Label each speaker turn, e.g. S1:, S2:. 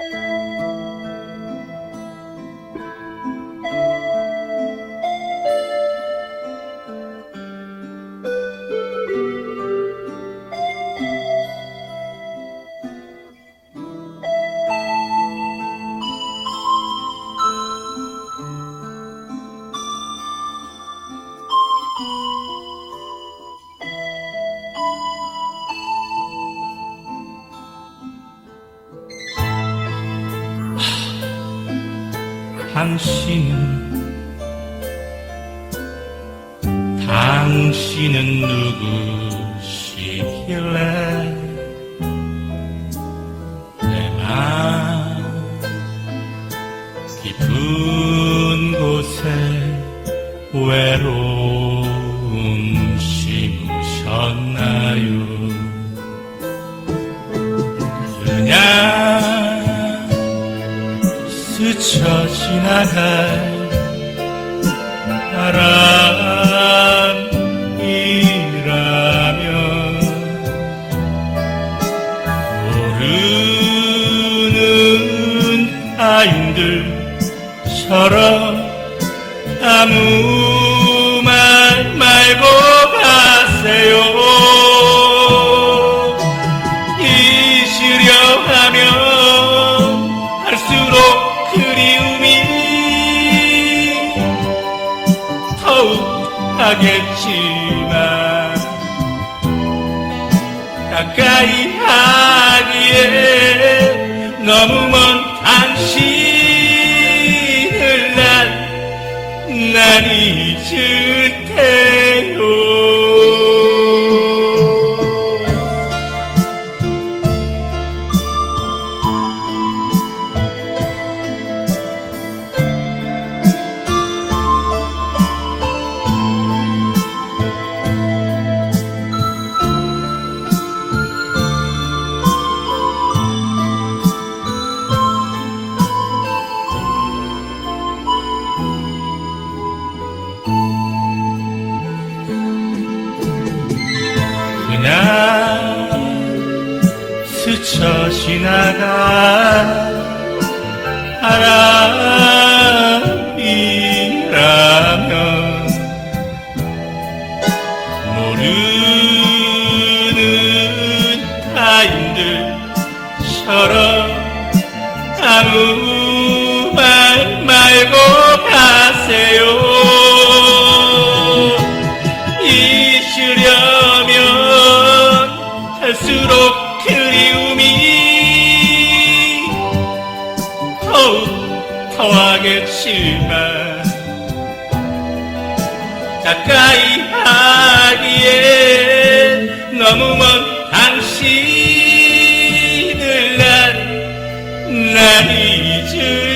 S1: thank you 당신은 당신은 누구시길래 내맘 깊은 곳에 외로움 심으셨나요? 그냥 스쳐 지나갈 바람이라면 모르는 아인들처럼 하겠지만 가까이 하기에 너무 먼 당신을 난, 난 잊을 테 스쳐 지나가 바람이라면 모르는 타인들처럼 아무 말 말고 가세요 서하겠지만 가까이 하기에 너무 먼 당신을 난, 난 잊을